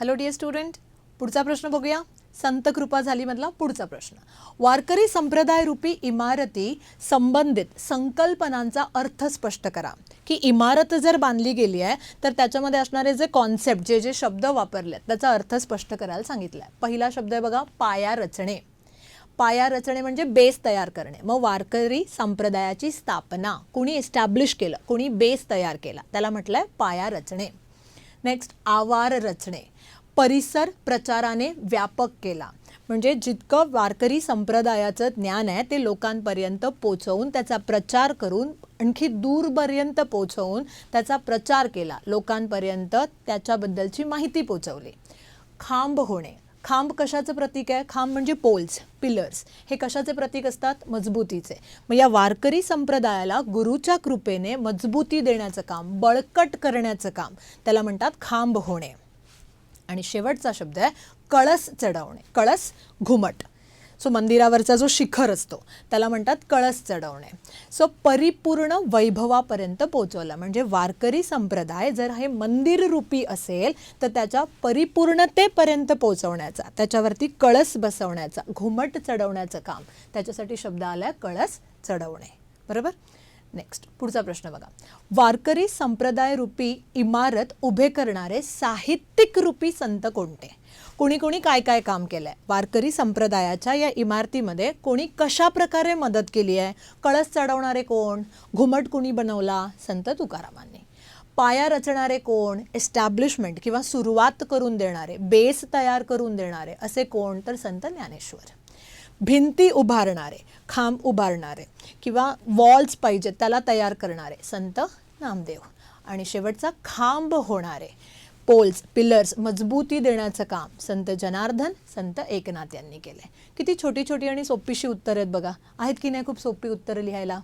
Hello dear student पुढचा प्रश्न बघूया. संत कृपा झाली मधला पुढचा प्रश्न. वारकरी संप्रदाय रूपी इमारती संबंधित संकल्पनांचा अर्थ स्पष्ट करा. की इमारत जर बांधली गेली आहे तर त्याच्यामध्ये असणारे जे कॉन्सेप्ट जे जे शब्द वापरले आहेत, त्याचा अर्थ स्पष्ट करायला सांगितलं आहे पहिला शब्द आहे बघा पाया रचणे. पाया रचणे म्हणजे बेस तयार करणे. मग वारकरी संप्रदायाची स्थापना. कुणी एस्टॅब्लिश केलं? कुणी बेस तयार केला? त्याला म्हटलं आहे पाया रचणे. नेक्स्ट आवार रचणे. परिसर प्रचाराने व्यापक केला. म्हणजे जितकं वारकरी संप्रदायाचं ज्ञान आहे ते लोकांपर्यंत पोचवून त्याचा प्रचार करून आणखी दूरपर्यंत पोचवून त्याचा प्रचार केला. लोकांपर्यंत त्याच्याबद्दलची माहिती पोचवली. खांब होणे. खांब कशाचं प्रतीक आहे? खांब म्हणजे पोल्स पिलर्स हे कशाचे प्रतीक असतात? मजबूतीचे. मग या वारकरी संप्रदायाला गुरुच्या कृपेने मजबूती देण्याचं काम बळकट करण्याचं काम त्याला म्हणतात खांब होणे. आणि शेवटचा शब्द आहे कळस चढवणे कळस घुमट. सो मंदिरावरचा जो शिखर असतो त्याला म्हणतात कळस चढवणे. सो परिपूर्ण वैभवापर्यंत पोचवला. म्हणजे वारकरी संप्रदाय जर हे मंदिर रूपी असेल तर त्याच्या परिपूर्णतेपर्यंत पोचवण्याचा त्याच्यावरती कळस बसवण्याचा घुमट चढवण्याचं काम त्याच्यासाठी शब्द आला कळस चढवणे. बरोबर? नेक्स्ट पुढचा प्रश्न बघा. वारकरी संप्रदाय रूपी इमारत उभे करणारे साहित्यिक रूपी संत कोणते? कोणी कोणी काय काय काम केलंय? वारकरी संप्रदायाच्या या इमारतीमध्ये कोणी कशा प्रकारे मदत केली आहे? कळस चढवणारे कोण? घुमट कोणी बनवला? संत तुकारामांनी. पाया रचणारे कोण? एस्टॅब्लिशमेंट किंवा सुरुवात करून देणारे बेस तयार करून देणारे असे कोण? तर संत ज्ञानेश्वर. भिंती उभारणारे खांब उभारणारे किंवा वॉल्स पाहिजेत त्याला तयार करणारे संत नामदेव. आणि शेवटचा खांब होणारे. पोल्स पिलर्स मजबूती देण्याचं काम संत जनार्दन संत एकनाथ यांनी केलं आहे किती छोटी छोटी आणि सोपीशी उत्तरं आहेत बघा. आहेत की नाही खूप सोपी उत्तरं लिहायला?